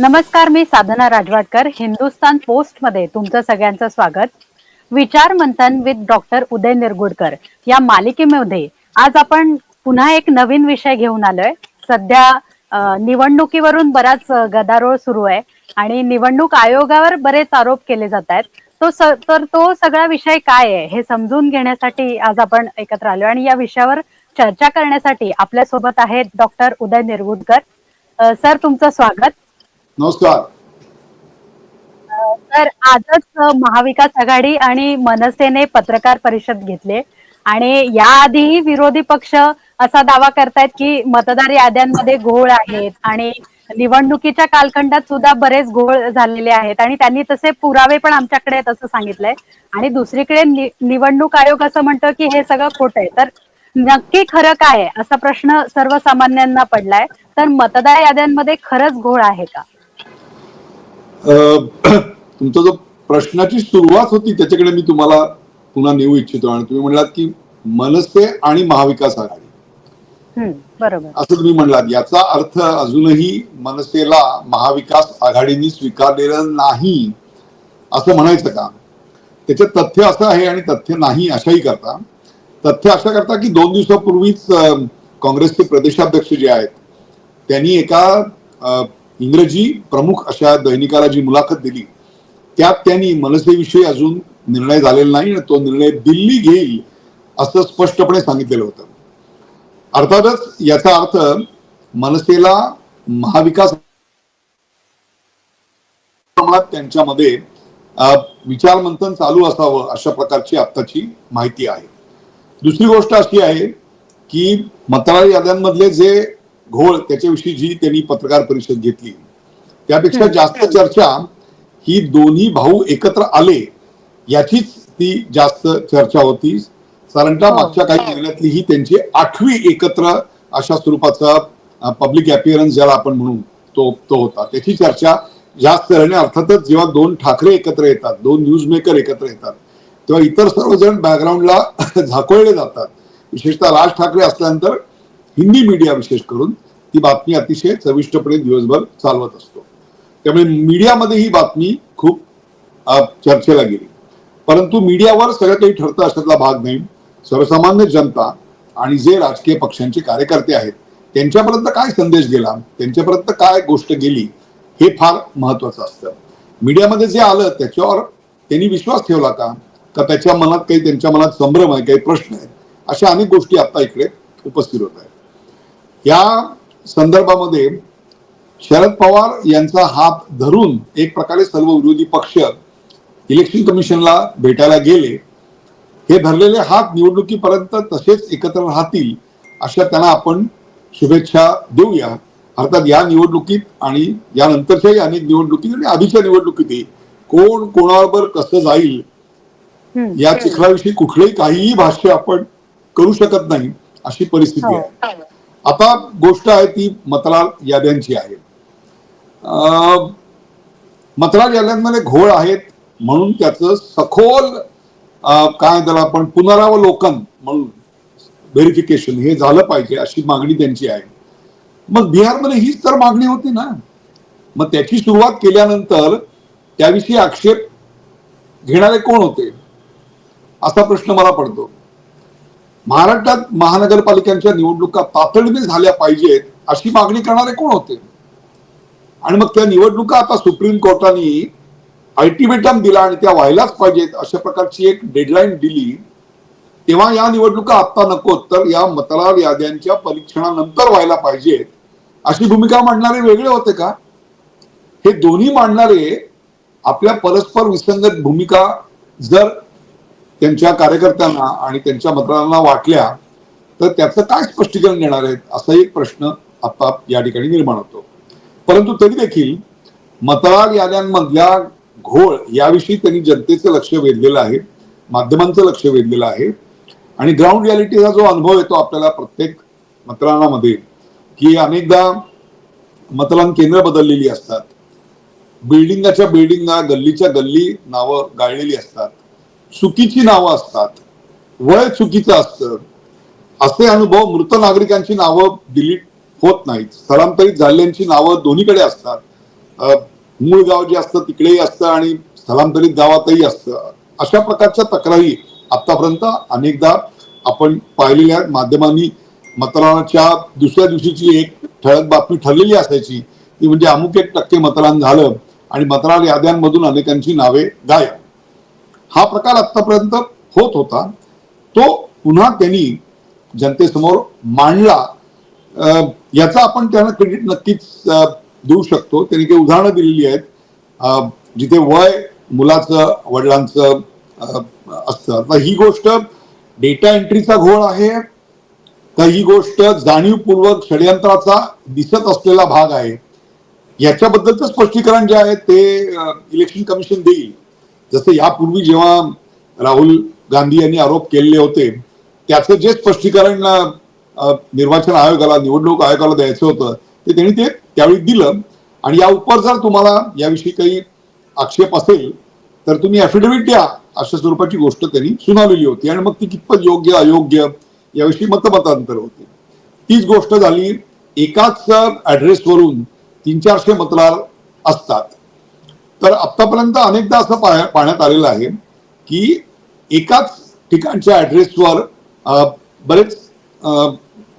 नमस्कार मी साधना राजवाडकर हिंदुस्तान पोस्टमध्ये तुमचं सगळ्यांचं स्वागत. विचार मंथन विथ डॉक्टर उदय निरगुडकर या मालिकेमध्ये आज आपण पुन्हा एक नवीन विषय घेऊन आलोय. सध्या निवडणुकीवरून बराच गदारोळ सुरू आहे आणि निवडणूक आयोगावर बरेच आरोप केले जात आहेत. तो स- तर तो सगळा विषय काय आहे हे समजून घेण्यासाठी आज आपण एकत्र आलो आणि या विषयावर चर्चा करण्यासाठी आपल्यासोबत आहेत डॉक्टर उदय निरगुडकर. सर तुमचं स्वागत. नमस्कार. तर आजच महाविकास आघाडी आणि मनसेने पत्रकार परिषद घेतले आणि याआधीही विरोधी पक्ष असा दावा करतायत की मतदार याद्यांमध्ये घोळ आहेत आणि निवडणुकीच्या कालखंडात सुद्धा बरेच घोळ झालेले आहेत आणि त्यांनी तसे पुरावे पण आमच्याकडे आहेत असं सांगितलंय. आणि दुसरीकडे निवडणूक आयोग असं म्हणतं की हे सगळं खोटं आहे. तर नक्की खरं काय आहे असा प्रश्न सर्वसामान्यांना पडलाय. तर मतदार याद्यांमध्ये खरंच घोळ आहे का? तुमचा जो प्रश्नाची सुरुवात होती त्याच्याकडे मी तुम्हाला पुन्हा नेऊ इच्छितो आणि तुम्ही म्हणलात की मनसे आणि महाविकास आघाडी. बरोबर. असं तुम्ही म्हणलात. याचा अर्थ अजूनही मनसेला महाविकास आघाडीने स्वीकारलेलं नाही असं म्हणायचं का? त्याच्यात तथ्य असं आहे आणि तथ्य नाही अशाही करता. तथ्य अशा करता की दोन दिवसापूर्वीच काँग्रेसचे प्रदेशाध्यक्ष जे आहेत त्यांनी एका इंग्रजी प्रमुख अशा दैनिकाला जी मुलाखत दिली त्यात त्यांनी मनसेविषयी अजून निर्णय झालेला नाही तो निर्णय दिल्ली घेईल असं स्पष्टपणे सांगितलेलं होतं. अर्थातच याचा अर्थ मनसेला महाविकास प्रमाणात त्यांच्यामध्ये विचारमंथन चालू असावं अशा प्रकारची आत्ताची माहिती आहे. दुसरी गोष्ट अशी आहे की मतदार याद्यांमधले जे घोळ त्याच्याविषयी जी त्यांनी पत्रकार परिषद घेतली त्यापेक्षा. जास्त चर्चा ही दोन्ही भाऊ एकत्र आले याचीच ती जास्त चर्चा होती साधारणतः हो. मागच्या काही महिन्यातली ही त्यांची आठवी एकत्र अशा स्वरूपाचा पब्लिक अपिअरन्स ज्याला आपण म्हणू तो तो होता त्याची चर्चा जास्त झाल्याने अर्थातच जेव्हा दोन ठाकरे एकत्र येतात दोन न्यूज मेकर एकत्र येतात तेव्हा इतर सर्वजण बॅकग्राऊंडला झाकोळले जातात विशेषतः राज ठाकरे असल्यानंतर हिंदी मीडिया विशेष करून ती बातमी अतिशय चविष्टपणे दिवसभर चालवत असतो. त्यामुळे मीडियामध्ये ही बातमी खूप चर्चेला गेली. परंतु मीडियावर सगळं काही ठरतं अशातला भाग नाही. सर्वसामान्य जनता आणि जे राजकीय पक्षांचे कार्यकर्ते आहेत त्यांच्यापर्यंत काय संदेश गेला त्यांच्यापर्यंत काय गोष्ट गेली हे फार महत्वाचं असतं. मीडियामध्ये जे आलं त्याच्यावर त्यांनी विश्वास ठेवला का? का त्याच्या मनात काही त्यांच्या मनात संभ्रम आहे काही प्रश्न आहेत? अशा अनेक गोष्टी आता इकडे उपस्थित होत आहेत. या संदर्भामध्ये शरद पवार यांचा हात धरून एक प्रकारे सर्व विरोधी पक्ष इलेक्शन कमिशनला भेटायला गेले हे धरलेले हात निवडणुकीपर्यंत तसेच एकत्र राहतील अशा त्यांना आपण शुभेच्छा देऊया अर्थात या निवडणुकीत आणि यानंतरच्याही अनेक निवडणुकीत आणि आधीच्या निवडणुकीतही कोण कोणाबरोबर कसं जाईल. या चिखलाविषयी कुठलंही काहीही भाष्य आपण करू शकत नाही अशी परिस्थिती हो. आहे आता गोष्ट आहे ती मतदार याद्यांची आहे. अं, मतदार याद्यांमध्ये घोळ आहेत म्हणून त्याचं सखोल काय त्याला आपण पुनरावलोकन म्हणून व्हेरिफिकेशन हे झालं पाहिजे अशी मागणी त्यांची आहे. मग बिहारमध्ये हीच तर मागणी होती ना. मग त्याची सुरुवात केल्यानंतर त्याविषयी आक्षेप घेणारे कोण होते? असा प्रश्न मला पडतो. महाराष्ट्रात महानगरपालिकांच्या निवडणुका तातडीने झाल्या पाहिजेत अशी मागणी करणारे कोण होते? आणि मग त्या निवडणुका आता सुप्रीम कोर्टाने अल्टिमेटम दिला आणि त्या व्हायलाच पाहिजेत अशा प्रकारची एक डेडलाईन दिली. तेव्हा या निवडणुका आता नको तर या मतदार याद्यांच्या परीक्षणानंतर व्हायला पाहिजेत. अशी भूमिका मांडणारे वेगळे होते का? हे दोन्ही मांडणारे आपल्या परस्पर विसंगत भूमिका जर त्यांच्या कार्यकर्त्यांना आणि त्यांच्या मतदारांना वाटल्या तर त्याचं काय स्पष्टीकरण देणार आहेत असा एक प्रश्न आपाप या ठिकाणी निर्माण होतो. परंतु तरी देखील मतदार याद्यांमधल्या घोळ याविषयी त्यांनी जनतेचं लक्ष वेधलेलं आहे माध्यमांचं लक्ष वेधलेलं आहे आणि ग्राउंड रियालिटीचा जो अनुभव येतो आपल्याला प्रत्येक मतदानामध्ये की अनेकदा मतदान केंद्र बदललेली असतात. बिल्डिंगाच्या बिल्डिंगा गल्लीच्या गल्ली नावं गाळलेली असतात. चुकीची नावं असतात. वय चुकीचं असतं. असे अनुभव मृत नागरिकांची नावं डिलीट होत नाहीत. स्थलांतरित झालेल्यांची नावं दोन्हीकडे असतात. मूळ गाव जे असतं तिकडेही असतं आणि स्थलांतरित गावातही असतं. अशा प्रकारच्या तक्रारी आतापर्यंत अनेकदा आपण पाहिलेल्या माध्यमांनी मतदानाच्या दुसऱ्या दिवशीची एक ठळक बातमी ठरलेली असायची. ती म्हणजे अमुक एक टक्के मतदान झालं आणि मतदार याद्यांमधून अनेकांची नावे गायब. हा प्रकार आतापर्यंत होत होता. तो पुन्हा त्यांनी जनतेसमोर मांडला. याचा आपण त्यांना क्रेडिट नक्कीच देऊ शकतो. त्यांनी काही उदाहरणं दिलेली आहेत. जिथे वय मुलाचं वडिलांचं असतं. तर ही गोष्ट डेटा एंट्रीचा घोळ आहे. तर ही गोष्ट जाणीवपूर्वक षडयंत्राचा दिसत असलेला भाग आहे. याच्याबद्दलचं स्पष्टीकरण जे आहे ते इलेक्शन कमिशन देईल. जसं यापूर्वी जेव्हा राहुल गांधी यांनी आरोप केलेले होते त्याचं जे स्पष्टीकरण निर्वाचन आयोगाला निवडणूक आयोगाला द्यायचं होतं ते त्यांनी ते त्यावेळी दिलं. आणि या उपर जर तुम्हाला याविषयी काही आक्षेप असेल तर तुम्ही अफिडेव्हिट द्या अशा स्वरूपाची गोष्ट त्यांनी सुनावलेली होती. आणि मग ती कितपत योग्य अयोग्य याविषयी मतमतांतर होते. तीच गोष्ट झाली एकाच ऍड्रेसवरून तीन चारशे मतदार असतात. तर आतापर्यंत अनेकदा असं पाहण्यात आलेलं आहे की एकाच ठिकाणच्या ऍड्रेसवर बरेच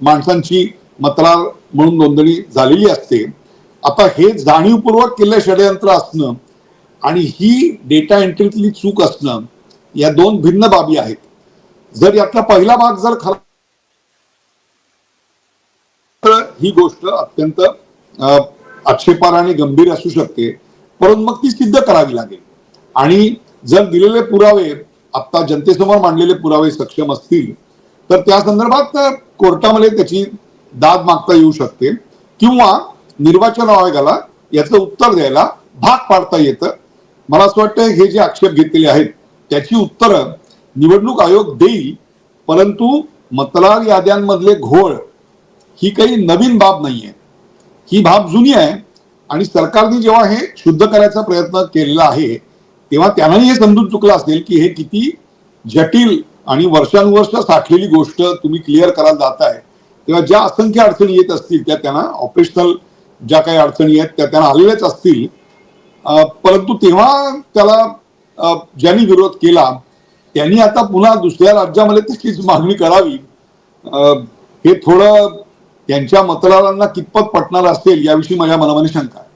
माणसांची मतदार म्हणून नोंदणी झालेली असते. आता हे जाणीवपूर्वक केलं षडयंत्र असणं आणि ही डेटा एंट्रीतली चूक असणं या दोन भिन्न बाबी आहेत. जर यातला पहिला भाग जर खरा तर ही गोष्ट अत्यंत आक्षेपार आणि गंभीर असू शकते. परंतु मग ती सिद्ध करावी लागेल. आणि जर दिलेले पुरावे आता जनतेसमोर मांडलेले पुरावे सक्षम असतील तर त्या संदर्भात कोर्टामध्ये त्याची दाद मागता येऊ शकते किंवा निर्वाचन आयोगाला याचं उत्तर द्यायला भाग पाडता येतं. मला असं वाटतं हे जे आक्षेप घेतलेले आहेत त्याची उत्तरं निवडणूक आयोग देईल परंतु मतदार याद्यांमधले घोळ ही काही नवीन बाब नाही आहे ही बाब जुनी आहे. आणि सरकारने जेव्हा हे शुद्ध करायचा प्रयत्न केलेला आहे तेव्हा त्यांनाही हे समजून चुकलं असेल की हे किती जटिल आणि वर्षानुवर्ष साठलेली गोष्ट तुम्ही क्लिअर करायला जात आहे तेव्हा ज्या असंख्य अडचणी येत असतील त्या त्यांना ऑपरेशनल ज्या काही अडचणी आहेत त्या त्यांना आलेल्याच असतील. परंतु तेव्हा त्याला ज्यांनी विरोध केला त्यांनी आता पुन्हा दुसऱ्या राज्यामध्ये तशीच मागणी करावी. हे थोडं त्यांच्या मतदारांना कितपत पटणार असेल याविषयी माझ्या मनामध्ये शंका आहे.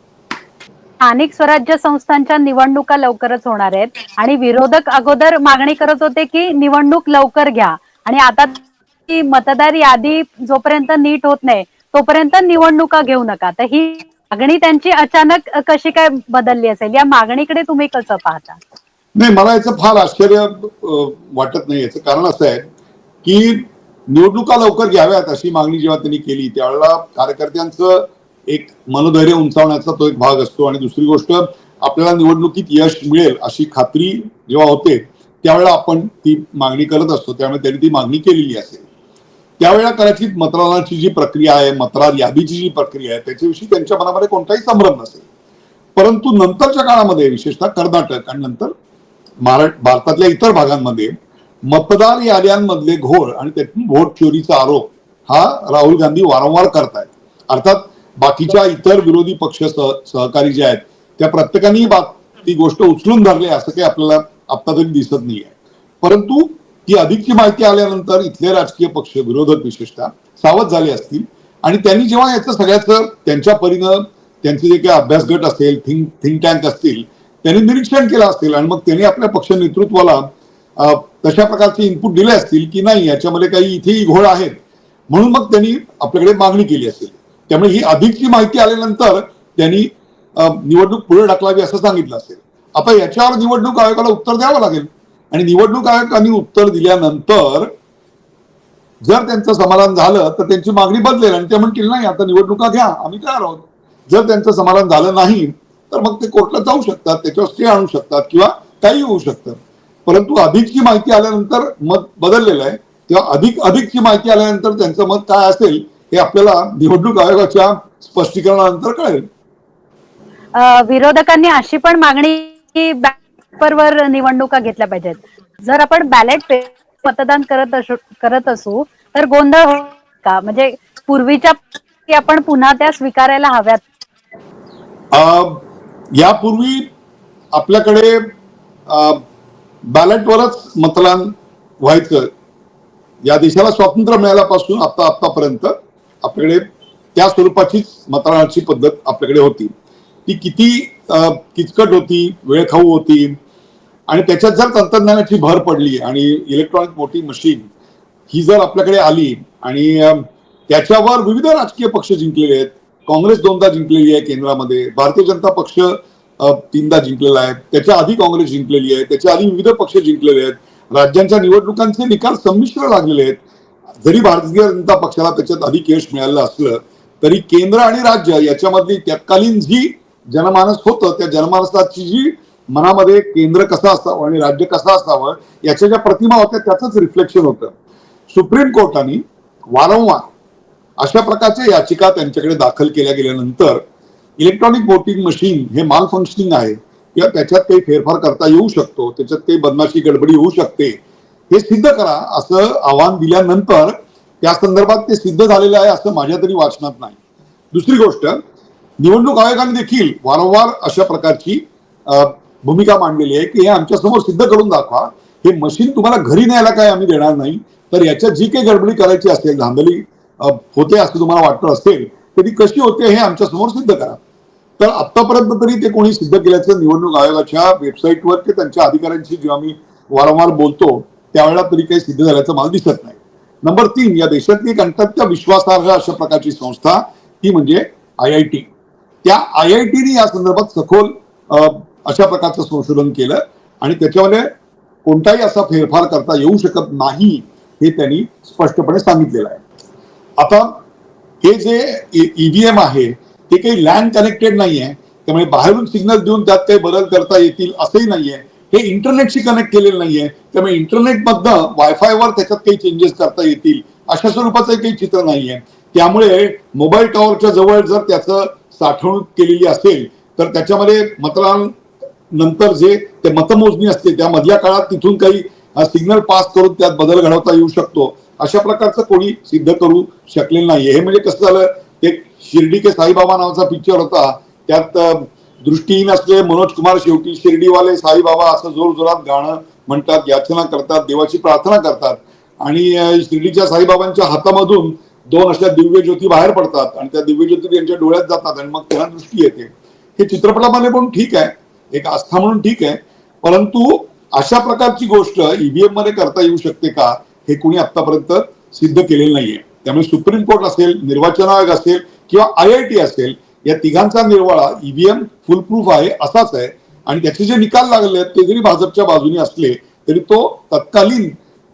स्थानिक स्वराज्य संस्थांच्या निवडणुका लवकरच होणार आहेत आणि विरोधक अगोदर मागणी करत होते की निवडणूक लवकर घ्या. आणि आता ती मतदार यादी जोपर्यंत नीट होत नाही तोपर्यंत निवडणुका घेऊ नका. तर ही मागणी त्यांची अचानक कशी काय बदलली असेल? या मागणीकडे तुम्ही कसं पाहता? नाही मला याचं फार आश्चर्य वाटत नाही. याचं कारण असं आहे की निवडणुका लवकर घ्याव्यात अशी मागणी जेव्हा त्यांनी केली त्यावेळेला कार्यकर्त्यांचं एक मनोधैर्य उंचावण्याचा तो एक भाग असतो. आणि दुसरी गोष्ट आपल्याला निवडणुकीत यश मिळेल अशी खात्री जेव्हा होते त्यावेळेला आपण ती मागणी करत असतो. त्यामुळे त्यांनी ती मागणी केलेली असेल. त्यावेळेला कदाचित मतदानाची जी प्रक्रिया आहे मतदार यादीची जी प्रक्रिया आहे त्याच्याविषयी त्यांच्या मनामध्ये कोणताही संभ्रम नसेल. परंतु नंतरच्या काळामध्ये विशेषतः कर्नाटक आणि नंतर महाराष्ट्र भारतातल्या इतर भागांमध्ये मतदार याद्यांमधले घोळ आणि त्यातून व्होट चोरीचा आरोप हा राहुल गांधी वारंवार करतायत. अर्थात बाकीच्या इतर विरोधी पक्ष सह सहकारी जे आहेत त्या प्रत्येकाने बा- ती गोष्ट उचलून धरली असं काही आपल्याला आता तरी दिसत नाही आहे परंतु ती अधिकची माहिती आल्यानंतर इथले राजकीय पक्ष विरोधक विशेषतः सावध झाले असतील. आणि त्यांनी जेव्हा याचं सगळ्याचं त्यांच्या परीनं त्यांचे जे काही अभ्यास गट असेल थिंक थिंक टँक असतील त्यांनी निरीक्षण केलं असेल आणि मग त्यांनी आपल्या पक्ष नेतृत्वाला तशा प्रकारचे इनपुट दिले असतील की नाही याच्यामध्ये काही इथेही घोळ आहेत. म्हणून मग त्यांनी आपल्याकडे मागणी केली असेल. त्यामुळे ही अधिकची माहिती आल्यानंतर त्यांनी निवडणूक पुढे ढकलावी असं सांगितलं असेल. आता याच्यावर निवडणूक आयोगाला उत्तर द्यावं लागेल. आणि निवडणूक आयोगाने उत्तर दिल्यानंतर जर त्यांचं समाधान झालं तर त्यांची मागणी बदलेल आणि ते म्हणतील नाही आता निवडणुका घ्या आम्ही तयार आहोत. जर त्यांचं समाधान झालं नाही तर मग ते कोर्टला जाऊ शकतात त्याच्यावर स्टे आणू शकतात किंवा काही होऊ शकतं. परंतु अधिकची माहिती आल्यानंतर मत बदललेलं आहे. तेव्हा अधिक अधिकची माहिती आल्यानंतर त्यांचं मत काय असेल हे आपल्याला निवडणूक आयोगाच्या स्पष्टीकरणानंतर कळेल. विरोधकांनी अशी पण मागणी की बॅलेटवर निवडणुका घेतल्या पाहिजेत. जर आपण बॅलेट मतदान करत असू करत असू तर गोंधळ हो का? म्हणजे पूर्वीच्या आपण पुन्हा त्या स्वीकारायला हव्यात. अं, यापूर्वी आपल्याकडे बॅलेटवरच मतदान व्हायचं. या देशाला स्वातंत्र्य मिळाल्यापासून आता आतापर्यंत आपल्याकडे त्या स्वरूपाचीच मतदानाची पद्धत आपल्याकडे होती. ती किती किचकट होती वेळखाऊ होती आणि त्याच्यात जर तंत्रज्ञानाची भर पडली आणि इलेक्ट्रॉनिक मोठी मशीन ही जर आपल्याकडे आली आणि त्याच्यावर विविध राजकीय पक्ष जिंकलेले आहेत. काँग्रेस दोनदा जिंकलेली आहे केंद्रामध्ये. भारतीय जनता पक्ष तीनदा जिंकलेला आहे. त्याच्या आधी काँग्रेस जिंकलेली आहे. त्याच्या आधी विविध पक्ष जिंकलेले आहेत. राज्यांच्या निवडणुकांचे निकाल संमिश्र लागलेले आहेत. जरी भारतीय जनता पक्षाला त्याच्यात अधिक यश मिळालं असलं तरी केंद्र आणि राज्य याच्यामधली तत्कालीन जी जनमानस होतं त्या जनमानसाची जी मनामध्ये केंद्र कसं असावं आणि राज्य कसं असावं याच्या ज्या प्रतिमा होत्या त्याचंच रिफ्लेक्शन होतं. सुप्रीम कोर्टाने वारंवार अशा प्रकारच्या याचिका त्यांच्याकडे दाखल केल्या गेल्यानंतर इलेक्ट्रॉनिक वोटिंग मशीन हे माल फंक्शनिंग आहे. किंवा त्याच्यात काही फेरफार करता येऊ शकतो त्याच्यात काही बदमाशी गडबडी होऊ शकते. हे सिद्ध करा असं आव्हान दिल्यानंतर त्या संदर्भात ते सिद्ध झालेलं आहे असं माझ्या तरी वाचनात नाही. दुसरी गोष्ट निवडणूक आयोगाने देखील वारंवार अशा प्रकारची भूमिका मांडलेली आहे की हे आमच्यासमोर सिद्ध करून दाखवा. हे मशीन तुम्हाला घरी न्यायला काय आम्ही देणार नाही. तर याच्यात जी काही गडबडी करायची असेल धांदली होते असं तुम्हाला वाटत असेल तर ती कशी होते हे आमच्यासमोर सिद्ध करा. तर आतापर्यंत तरी ते कोणी सिद्ध केल्याचं निवडणूक आयोगाच्या वेबसाईटवर की त्यांच्या अधिकाऱ्यांशी जेव्हा मी वारंवार बोलतो त्यावेळेला तरी काही सिद्ध झाल्याचं मला दिसत नाही. नंबर तीन या देशातली एक अंतत्य विश्वासार्ह अशा प्रकारची संस्था ती म्हणजे आय आय टी. त्या आय आय टीने या संदर्भात सखोल अशा प्रकारचं संशोधन केलं आणि त्याच्यामध्ये कोणताही असा फेरफार करता येऊ शकत नाही हे त्यांनी स्पष्टपणे सांगितलेलं आहे. आता हे जे ईव्हीएम आहे ते काही लँड कनेक्टेड नाही आहे त्यामुळे बाहेरून सिग्नल देऊन त्यात काही बदल करता येतील असंही नाहीये. हे इंटरनेटशी कनेक्ट केलेलं नाहीये. त्यामुळे इंटरनेटमधनं वायफायवर त्याच्यात काही चेंजेस करता येतील अशा स्वरूपाचं काही चित्र नाहीये. त्यामुळे मोबाईल टॉवरच्या जवळ जर त्याचं साठवणूक केलेली असेल तर त्याच्यामध्ये मतदान नंतर जे ते मतमोजणी असते त्या मधल्या काळात तिथून काही सिग्नल पास करून त्यात बदल घडवता येऊ शकतो. अशा प्रकारचं कोणी सिद्ध करू शकलेलं नाहीये. हे म्हणजे कसं झालं? शिर्डी के साईबाबा नावाचा पिक्चर होता. त्यात दृष्टीहीन असले मनोज कुमार शेवटी शिर्डीवाले साईबाबा असं जोर जोरात गाणं म्हणतात याचना करतात देवाची प्रार्थना करतात. आणि शिर्डीच्या साईबाबांच्या हातामधून दोन अशा दिव्य ज्योती बाहेर पडतात आणि त्या दिव्य ज्योती त्यांच्या डोळ्यात जातात आणि मग त्यांना दृष्टी येते. हे चित्रपटामध्ये पण ठीक आहे. एक आस्था म्हणून ठीक आहे. परंतु अशा प्रकारची गोष्ट ईव्हीएममध्ये करता येऊ शकते का हे कोणी आतापर्यंत सिद्ध केलेलं नाहीये. त्यामुळे सुप्रीम कोर्ट असेल निर्वाचन आयोग असेल किंवा आय आय टी असेल या तिघांचा निर्वाळा ईव्हीएम फुल प्रूफ आहे असाच आहे. आणि त्याचे जे निकाल लागले आहेत ते जरी भाजपच्या बाजूने असले तरी तो तत्कालीन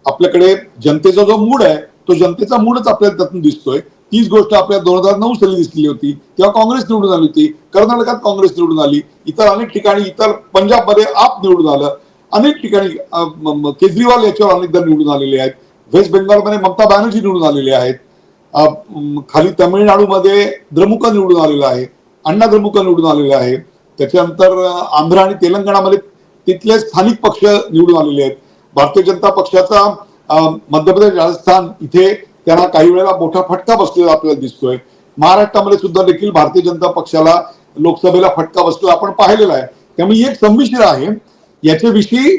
आपल्याकडे जनतेचा जो मूड आहे तो जनतेचा मूडच आपल्याला त्यातून दिसतोय. तीच गोष्ट आपल्या दोन हजार नऊ साली दिसली होती तेव्हा काँग्रेस निवडून आली होती कर्नाटकात काँग्रेस निवडून आली इतर अनेक ठिकाणी इतर पंजाबमध्ये आप निवडून आलं अनेक ठिकाणी केजरीवाल याच्यावर अनेकदा निवडून आलेले आहेत वेस्ट बेंगालमध्ये ममता बॅनर्जी निवडून आलेले आहेत खाली तामिळनाडूमध्ये द्रमुक निवडून आलेला आहे अण्णा द्रमुक निवडून आलेलं आहे. त्याच्यानंतर आंध्र आणि तेलंगणामध्ये तिथले स्थानिक पक्ष निवडून आलेले आहेत. भारतीय जनता पक्षाचा मध्य प्रदेश राजस्थान इथे त्यांना काही वेळेला मोठा फटका बसलेला आपल्याला दिसतोय. महाराष्ट्रामध्ये सुद्धा देखील भारतीय जनता पक्षाला लोकसभेला फटका बसतो आपण पाहिलेला आहे. त्यामुळे एक संमिश्र आहे. याच्याविषयी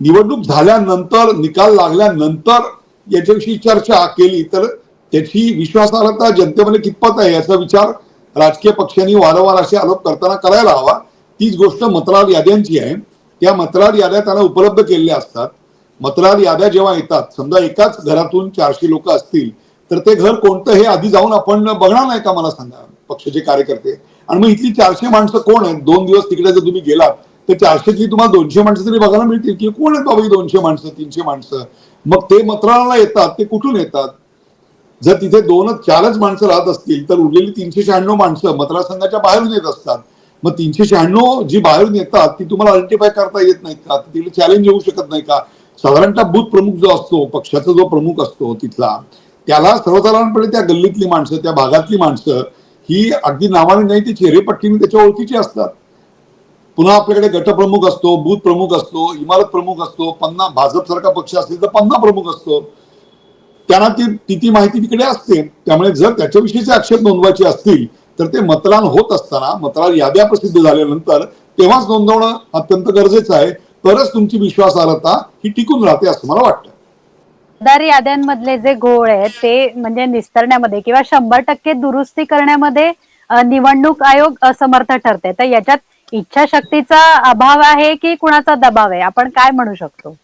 निवडणूक झाल्यानंतर निकाल लागल्यानंतर याच्याविषयी चर्चा केली तर त्याची विश्वासार्हता जनतेमध्ये कितपत आहे याचा विचार राजकीय पक्षांनी वारंवार असे आरोप करताना करायला हवा. तीच गोष्ट मतदार याद्यांची आहे. त्या मतदार याद्या त्यांना उपलब्ध केलेल्या असतात. मतदार याद्या जेव्हा येतात समजा एकाच घरातून चारशे लोक असतील तर ते घर कोणतं हे आधी जाऊन आपण बघणार नाही का मला सांगा पक्षाचे कार्यकर्ते? आणि मग इथली चारशे माणसं कोण आहेत? दोन दिवस तिकडे जर तुम्ही गेलात तर चारशेतली तुम्हाला दोनशे माणसं तरी बघायला मिळतील की कोण आहेत बाबा ही दोनशे माणसं तीनशे माणसं? मग ते मंत्रालयाला येतात ते कुठून येतात? जर तिथे दोनच चारच माणसं राहत असतील तर उरलेली तीनशे शहाण्णव माणसं मतदारसंघाच्या बाहेरून येत असतात. मग तीनशे शहाण्णव जी बाहेरून येतात ती तुम्हाला आयडेंटिफाय करता येत नाहीत का? तिला चॅलेंज येऊ शकत नाही का? साधारणतः बूथ प्रमुख जो असतो पक्षाचा जो प्रमुख असतो तिथला त्याला सर्वसाधारणपणे त्या गल्लीतली माणसं त्या भागातली माणसं ही अगदी नावाने नाही ती चेहरेपट्टीने त्याच्या ओळखीची असतात. पुन्हा आपल्याकडे गटप्रमुख असतो बूथ प्रमुख असतो इमारत प्रमुख असतो पन्ना भाजप सारखा पक्ष असेल तर पन्ना प्रमुख असतो. त्यांना ती ती ती माहिती तिकडे असते. त्यामुळे जर त्याच्याविषयीचे आक्षेप नोंदवायचे असतील तर ते मतदान होत असताना मतदार याद्या प्रसिद्ध झाल्यानंतर तेव्हाच नोंदवणं अत्यंत गरजेचं आहे. तरच तुमची विश्वासार्हता ही टिकून राहते असं मला वाटतं. मतदार याद्यांमधले जे घोळ आहेत ते म्हणजे निस्तरण्यामध्ये किंवा शंभर टक्के दुरुस्ती करण्यामध्ये निवडणूक आयोग असमर्थ ठरते. तर याच्यात इच्छाशक्तीचा अभाव आहे की कुणाचा दबाव आहे? आपण काय म्हणू शकतो?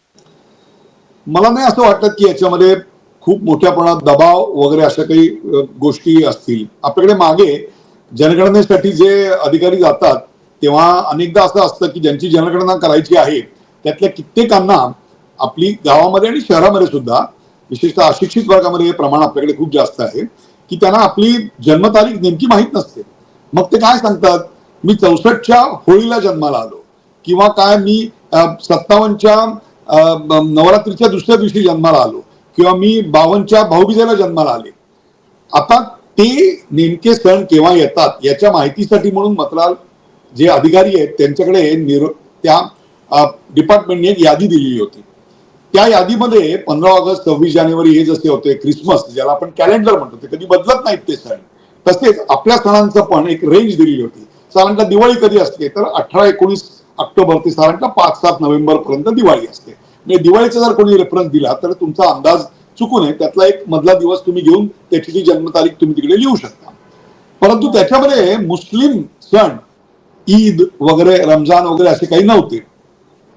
मला नाही असं वाटत की याच्यामध्ये खूप मोठ्या प्रमाणात दबाव वगैरे अशा काही गोष्टी असतील. आपल्याकडे मागे जनगणनेसाठी जे अधिकारी जातात तेव्हा अनेकदा असं असतं की ज्यांची जनगणना करायची आहे त्यातल्या कित्येकांना आपली गावामध्ये आणि शहरामध्ये सुद्धा विशेषतः अशिक्षित वर्गामध्ये हे प्रमाण आपल्याकडे खूप जास्त आहे की त्यांना आपली जन्मतारीख नेमकी माहीत नसते. मग ते काय सांगतात? मी चौसष्टच्या होळीला जन्माला आलो. किंवा काय मी सत्तावन्नच्या नवरात्रीच्या दुसऱ्या दिवशी जन्माला आलो. किंवा मी बावनच्या भाऊबीजेला जन्माला आले. आता ते नेमके सण केव्हा येतात याच्या माहितीसाठी म्हणून मतलाल जे अधिकारी आहेत त्यांच्याकडे निर त्या डिपार्टमेंटने एक यादी दिलेली होती. त्या यादीमध्ये पंधरा ऑगस्ट सव्वीस जानेवारी हे जसे होते क्रिसमस ज्याला आपण कॅलेंडर म्हणतो ते कधी बदलत नाहीत ते सण. तसेच आपल्या सणांचं पण एक रेंज दिलेली होती. साधारणतः दिवाळी कधी असते? तर अठरा एकोणीस ऑक्टोबर ते साधारणतः पाच सात नोव्हेंबर पर्यंत दिवाळी असते. म्हणजे दिवाळीचा जर कोणी रेफरन्स दिला तर तुमचा अंदाज चुकू नये त्यातला एक मधला दिवस तुम्ही घेऊन त्याची जन्मतारीख तुम्ही तिकडे लिहू शकता. परंतु त्याच्यामध्ये मुस्लिम सण ईद वगैरे रमजान वगैरे असे काही नव्हते.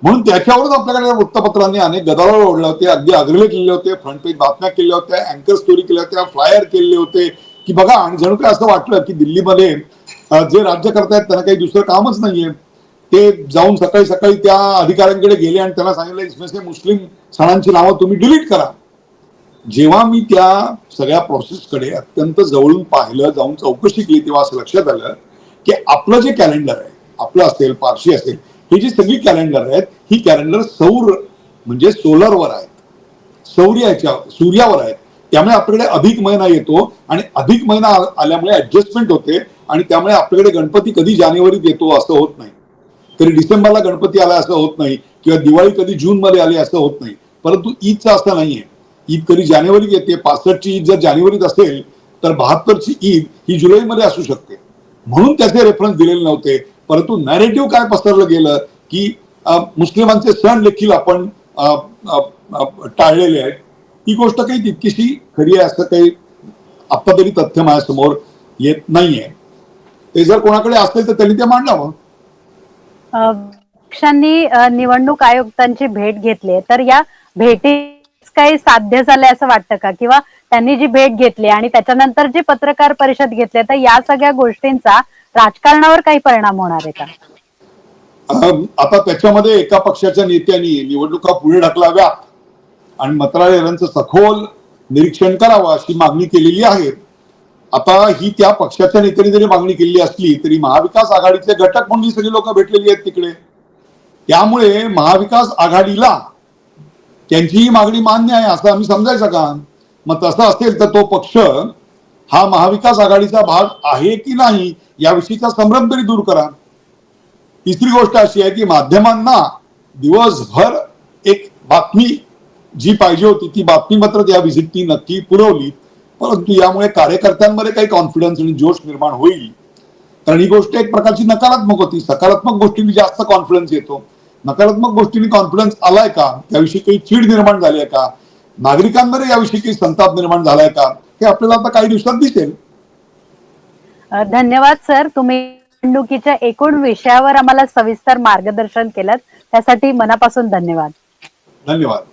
म्हणून त्याच्यावरच आपल्याकडे वृत्तपत्रांनी अनेक गदारोळ ओढले होते अगदी अग्रलेख लिहिले होते फ्रंट पेज बातम्या केल्या होत्या अँकर स्टोरी केल्या होत्या फ्लायर केले होते की बघा आणि जणू काय असं वाटलं की दिल्लीमध्ये जे राज्य करतायत त्यांना काही दुसरं कामच नाहीये. ते जाऊन सकाळी सकाळी त्या अधिकाऱ्यांकडे गेले आणि त्यांना सांगितलं मुस्लिम सणांची नावं तुम्ही डिलीट करा. जेव्हा मी त्या सगळ्या प्रोसेसकडे अत्यंत जवळून पाहिलं जाऊन चौकशी केली तेव्हा असं लक्षात आलं की आपलं जे कॅलेंडर आहे आपलं असेल पारशी असेल ही जी सगळी कॅलेंडर आहेत ही कॅलेंडर सौर म्हणजे सोलरवर आहेत. सौर्याच्या सूर्यावर आहेत. त्यामुळे आपल्याकडे अधिक महिना येतो आणि अधिक महिना आल्यामुळे ऍडजस्टमेंट होते. आणि त्यामुळे आपल्याकडे गणपती कधी जानेवारीत येतो असं होत नाही. तरी डिसेंबरला गणपती आला असं होत नाही किंवा दिवाळी कधी जून मध्ये आली असं होत नाही. परंतु ईदचं असं नाहीये. ईद कधी जानेवारीत येते पासष्टची ईद जर जानेवारीत असेल तर बहात्तरची ईद ही जुलैमध्ये असू शकते. म्हणून त्याचे रेफरन्स दिलेले नव्हते. परंतु नॅरेटिव्ह काय पसरलं गेलं की मुस्लिमांचे सण देखील आपण टाळलेले आहेत. ही गोष्ट काही तितकीशी खरी आहे असं काही आता तरी तथ्य माझ्यासमोर येत नाहीये. ते जर कोणाकडे असेल तर त्यांनी ते मांडावं. पक्षांनी निवडणूक आयुक्तांची भेट घेतली तर या भेटी काही साध्य झालंय असं वाटतं का? किंवा त्यांनी जी भेट घेतली आणि त्याच्यानंतर जी पत्रकार परिषद घेतली तर या सगळ्या गोष्टींचा राजकारणावर काही परिणाम होणार आहे का? आता त्याच्यामध्ये एका पक्षाच्या नेत्यांनी निवडणुका पुढे ढकलाव्यात. आणि मतदारांचं सखोल निरीक्षण करावं अशी मागणी केलेली आहे. आता ही त्या पक्षाच्या नेत्यांनी जरी मागणी केलेली असली तरी महाविकास आघाडीचे घटक म्हणून ही सगळी लोक भेटलेली आहेत तिकडे. त्यामुळे महाविकास आघाडीला त्यांचीही मागणी मान्य आहे असं आम्ही समजायचं का? मग तसं असेल तर तो पक्ष हा महाविकास आघाडीचा भाग आहे की नाही याविषयीचा संभ्रम तरी दूर करा. तिसरी गोष्ट अशी आहे की माध्यमांना दिवसभर एक बातमी जी पाहिजे होती ती बातमी मात्र त्या व्हिजिटनी नक्की पुरवली. परंतु यामुळे कार्यकर्त्यांमध्ये काही कॉन्फिडन्स आणि जोश निर्माण होईल. कारण ही गोष्ट एक प्रकारची नकारात्मक होती. सकारात्मक गोष्टींनी जास्त कॉन्फिडन्स येतो. नकारात्मक गोष्टींनी कॉन्फिडन्स आलाय का? त्याविषयी काही चीड निर्माण झाली आहे का? नागरिकांमध्ये याविषयी काही संताप निर्माण झालाय का? हे आपल्याला आता काही दिवसात दिसेल. धन्यवाद सर. तुम्ही निवडणुकीच्या एकूण विषयावर आम्हाला सविस्तर मार्गदर्शन केलं त्यासाठी मनापासून धन्यवाद. धन्यवाद.